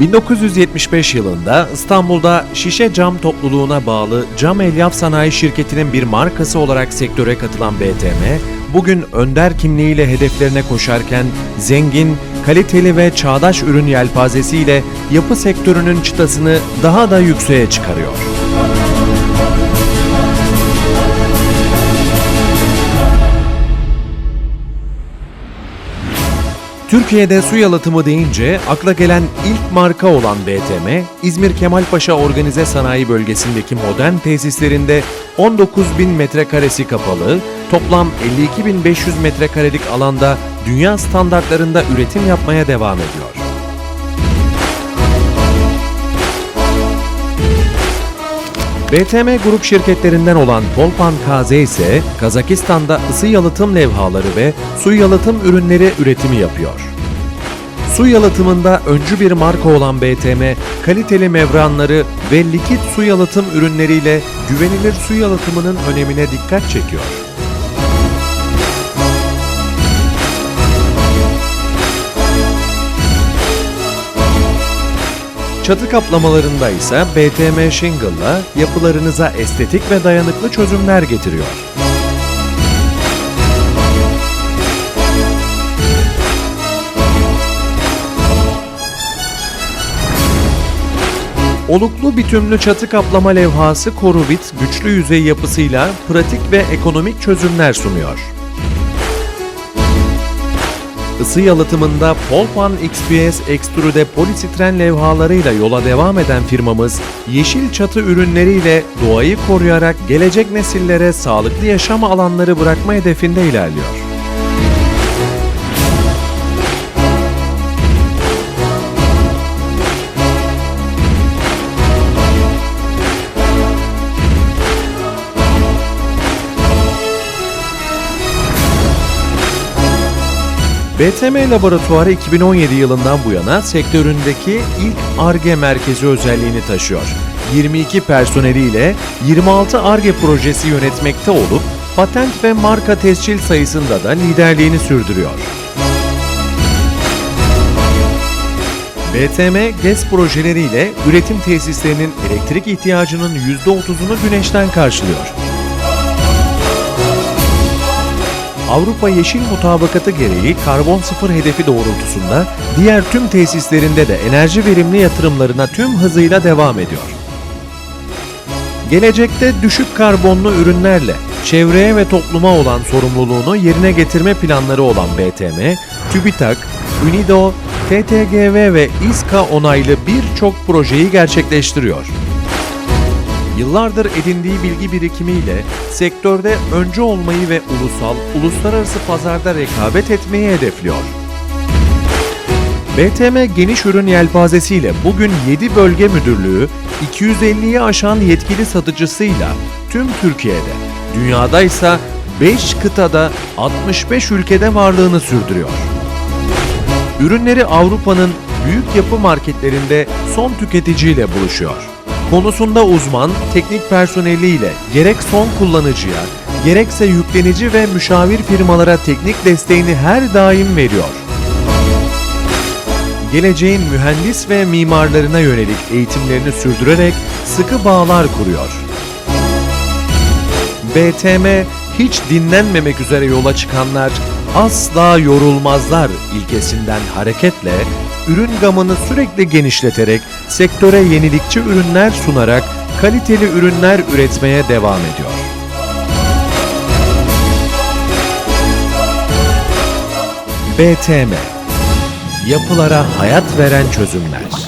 1975 yılında İstanbul'da şişe cam topluluğuna bağlı Cam Elyaf Sanayi Şirketi'nin bir markası olarak sektöre katılan BTM, bugün önder kimliğiyle hedeflerine koşarken zengin, kaliteli ve çağdaş ürün yelpazesiyle yapı sektörünün çıtasını daha da yükseğe çıkarıyor. Türkiye'de su yalıtımı deyince akla gelen ilk marka olan BTM, İzmir Kemalpaşa Organize Sanayi Bölgesi'ndeki modern tesislerinde 19 bin metrekaresi kapalı, toplam 52.500 metrekarelik alanda dünya standartlarında üretim yapmaya devam ediyor. BTM grup şirketlerinden olan Polpan KZ ise Kazakistan'da ısı yalıtım levhaları ve su yalıtım ürünleri üretimi yapıyor. Su yalıtımında öncü bir marka olan BTM, kaliteli membranları ve likit su yalıtım ürünleriyle güvenilir su yalıtımının önemine dikkat çekiyor. Çatı kaplamalarında ise BTM Shingle'la yapılarınıza estetik ve dayanıklı çözümler getiriyor. Oluklu bitümlü çatı kaplama levhası Koruvit güçlü yüzey yapısıyla pratik ve ekonomik çözümler sunuyor. Isı yalıtımında Polpan XPS Extrude polisitren levhalarıyla yola devam eden firmamız, yeşil çatı ürünleriyle doğayı koruyarak gelecek nesillere sağlıklı yaşam alanları bırakma hedefinde ilerliyor. BTM Laboratuvarı 2017 yılından bu yana sektöründeki ilk ARGE merkezi özelliğini taşıyor. 22 personeliyle 26 ARGE projesi yönetmekte olup patent ve marka tescil sayısında da liderliğini sürdürüyor. BTM GES projeleriyle üretim tesislerinin elektrik ihtiyacının %30'unu güneşten karşılıyor. Avrupa Yeşil Mutabakatı gereği karbon sıfır hedefi doğrultusunda diğer tüm tesislerinde de enerji verimli yatırımlarına tüm hızıyla devam ediyor. Gelecekte düşük karbonlu ürünlerle çevreye ve topluma olan sorumluluğunu yerine getirme planları olan BTM, TÜBİTAK, UNIDO, TTGV ve İSKA onaylı birçok projeyi gerçekleştiriyor. Yıllardır edindiği bilgi birikimiyle sektörde öncü olmayı ve ulusal, uluslararası pazarda rekabet etmeyi hedefliyor. BTM geniş ürün yelpazesiyle bugün 7 bölge müdürlüğü, 250'yi aşan yetkili satıcısıyla tüm Türkiye'de, dünyada ise 5 kıtada 65 ülkede varlığını sürdürüyor. Ürünleri Avrupa'nın büyük yapı marketlerinde son tüketiciyle buluşuyor. Konusunda uzman, teknik personeliyle gerek son kullanıcıya, gerekse yüklenici ve müşavir firmalara teknik desteğini her daim veriyor. Geleceğin mühendis ve mimarlarına yönelik eğitimlerini sürdürerek sıkı bağlar kuruyor. BTM hiç dinlenmemek üzere yola çıkanlar asla yorulmazlar ilkesinden hareketle ürün gamını sürekli genişleterek sektöre yenilikçi ürünler sunarak kaliteli ürünler üretmeye devam ediyor. BTM Yapılara hayat veren çözümler.